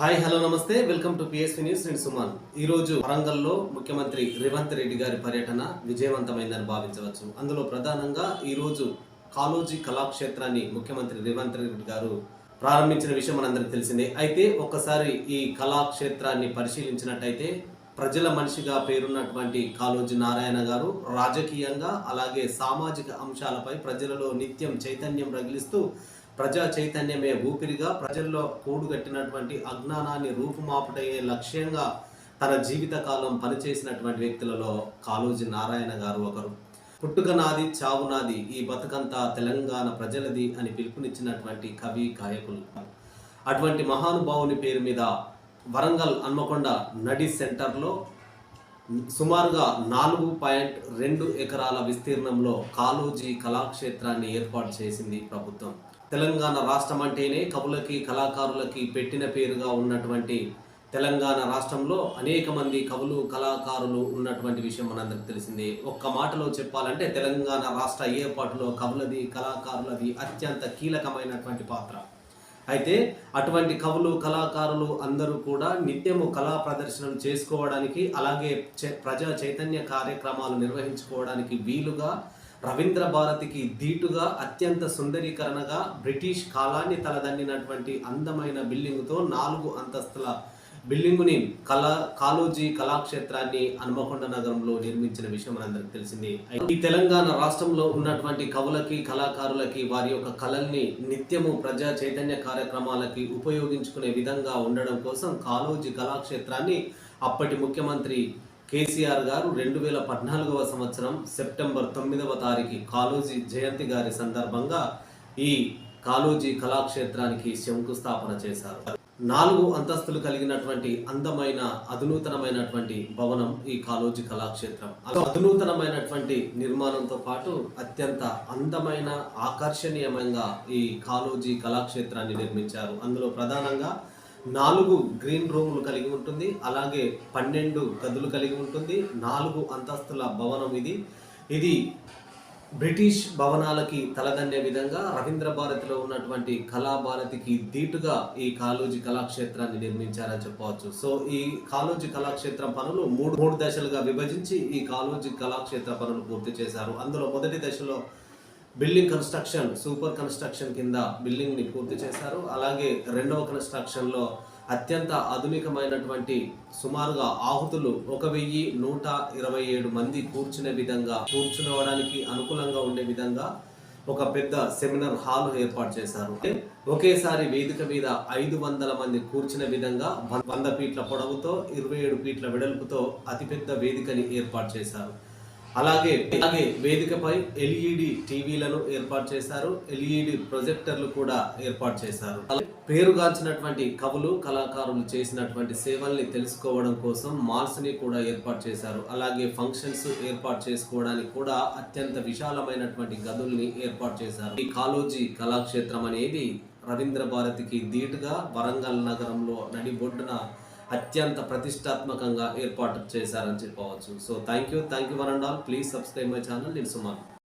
Hi hello నమస్తే. Welcome to P S P news నేను సుమాన్. ఈ రోజు వరంగల్లో ముఖ్యమంత్రి రేవంత్ రెడ్డి గారి పర్యటన విజయవంతమైందని భావించవచ్చు. అందులో ప్రధానంగా ఈ రోజు కాలోజీ కళాక్షేత్రాన్ని ముఖ్యమంత్రి రేవంత్ రెడ్డి గారు ప్రారంభించిన విషయం మనందరికీ తెలిసిందే. అయితే ఒక్కసారి ఈ కళాక్షేత్రాన్ని పరిశీలించినట్టయితే ప్రజల మనిషిగా పేరున్నటువంటి కాలోజీ నారాయణ గారు రాజకీయంగా అలాగే సామాజిక అంశాలపై ప్రజలలో నిత్యం చైతన్యం రగిలిస్తూ ప్రజా చైతన్యమే ఊపిరిగా ప్రజల్లో కూడుగట్టినటువంటి అజ్ఞానాన్ని రూపుమాపుటయ్యే లక్ష్యంగా తన జీవితకాలం పనిచేసినటువంటి వ్యక్తులలో కాళోజీ నారాయణ గారు ఒకరు. పుట్టుక నాది చావు నాది ఈ బతుకంతా తెలంగాణ ప్రజలది అని పిలుపునిచ్చినటువంటి కవి గాయకులు. అటువంటి మహానుభావుని పేరు మీద వరంగల్ హన్మకొండ నడి సెంటర్లో సుమారుగా నాలుగు పాయింట్ రెండు ఎకరాల విస్తీర్ణంలో కాళోజీ కళాక్షేత్రాన్ని ఏర్పాటు చేసింది ప్రభుత్వం. తెలంగాణ రాష్ట్రం అంటేనే కవులకి కళాకారులకి పెట్టిన పేరుగా ఉన్నటువంటి తెలంగాణ రాష్ట్రంలో అనేక మంది కవులు కళాకారులు ఉన్నటువంటి విషయం మనందరికి తెలిసిందే. ఒక్క మాటలో చెప్పాలంటే తెలంగాణ రాష్ట్ర ఏర్పాటులో కవులది కళాకారులది అత్యంత కీలకమైనటువంటి పాత్ర. అయితే అటువంటి కవులు కళాకారులు అందరూ కూడా నిత్యము కళా ప్రదర్శనలు చేసుకోవడానికి అలాగే ప్రజా చైతన్య కార్యక్రమాలు నిర్వహించుకోవడానికి వీలుగా రవీంద్ర భారతికి ధీటుగా అత్యంత సుందరీకరణగా బ్రిటిష్ కాలాన్ని తలదన్నినటువంటి అందమైన బిల్డింగ్తో నాలుగు అంతస్తుల బిల్డింగుని కళా కాలోజీ కళాక్షేత్రాన్ని హనుమకొండ నగరంలో నిర్మించిన విషయం మనందరికి తెలిసింది. ఈ తెలంగాణ రాష్ట్రంలో ఉన్నటువంటి కవులకి కళాకారులకి వారి యొక్క కళల్ని నిత్యము ప్రజా చైతన్య కార్యక్రమాలకి ఉపయోగించుకునే విధంగా ఉండడం కోసం కాలోజీ కళాక్షేత్రాన్ని అప్పటి ముఖ్యమంత్రి కేసీఆర్ గారు రెండు వేల పద్నాలుగవ సంవత్సరం సెప్టెంబర్ తొమ్మిదవ తారీఖు కాలోజీ జయంతి గారి సందర్భంగా ఈ కాలోజీ కళాక్షేత్రానికి శంకుస్థాపన చేశారు. నాలుగు అంతస్తులు కలిగినటువంటి అందమైన అధునూతనమైనటువంటి భవనం ఈ కాలోజీ కళాక్షేత్రం. అధునూతనమైనటువంటి నిర్మాణంతో పాటు అత్యంత అందమైన ఆకర్షణీయమైన ఈ కాలోజీ కళాక్షేత్రాన్ని నిర్మించారు. అందులో ప్రధానంగా నాలుగు గ్రీన్ రూములు కలిగి ఉంటుంది అలాగే పన్నెండు గదులు కలిగి ఉంటుంది నాలుగు అంతస్తుల భవనం ఇది. ఇది బ్రిటిష్ భవనాలకి తలదన్నే విధంగా రవీంద్ర భారతిలో ఉన్నటువంటి కళాభారతికి ధీటుగా ఈ కాలోజీ కళాక్షేత్రాన్ని నిర్మించారని చెప్పవచ్చు. సో ఈ కాలోజీ కళాక్షేత్రం పనులు మూడు మూడు దశలుగా విభజించి ఈ కాలోజీ కళాక్షేత్ర పనులు పూర్తి చేశారు. అందులో మొదటి దశలో బిల్డింగ్ కన్స్ట్రక్షన్ సూపర్ కన్స్ట్రక్షన్ కింద బిల్డింగ్ని పూర్తి చేశారు. అలాగే రెండవ కన్స్ట్రక్షన్లో అత్యంత ఆధునికమైనటువంటి సుమారుగా ఆహుతులు ఒక వెయ్యి నూట ఇరవై ఏడు మంది కూర్చునే విధంగా కూర్చునవడానికి అనుకూలంగా ఉండే విధంగా ఒక పెద్ద సెమినార్ హాల్ ఏర్పాటు చేశారు. ఒకేసారి వేదిక మీద ఐదు వందల మంది కూర్చునే విధంగా వంద ఫీట్ల పొడవుతో ఇరవై ఏడు ఫీట్ల వెడల్పుతో అతిపెద్ద వేదికని ఏర్పాటు చేశారు. అలాగే అలాగే వేదికపై ఎల్ఈడి టీవీలను ఏర్పాటు చేశారు. ఎల్ఈడి ప్రొజెక్టర్లు కూడా ఏర్పాటు చేశారు. పేరుగాంచినటువంటి కవులు కళాకారులు చేసినటువంటి సేవల్ని తెలుసుకోవడం కోసం మాల్స్ని కూడా ఏర్పాటు చేశారు. అలాగే ఫంక్షన్స్ ఏర్పాటు చేసుకోవడానికి కూడా అత్యంత విశాలమైనటువంటి గదుల్ని ఏర్పాటు చేశారు. ఈ కాలోజీ కళాక్షేత్రం అనేది రవీంద్ర భారతికి ధీటుగా వరంగల్ నగరంలో నడిబొడ్డున అత్యంత ప్రతిష్టాత్మకంగా ఏర్పాటు చేశారని చెప్పవచ్చు. So thank you thank you one and all please subscribe my channel నేను సుమాన్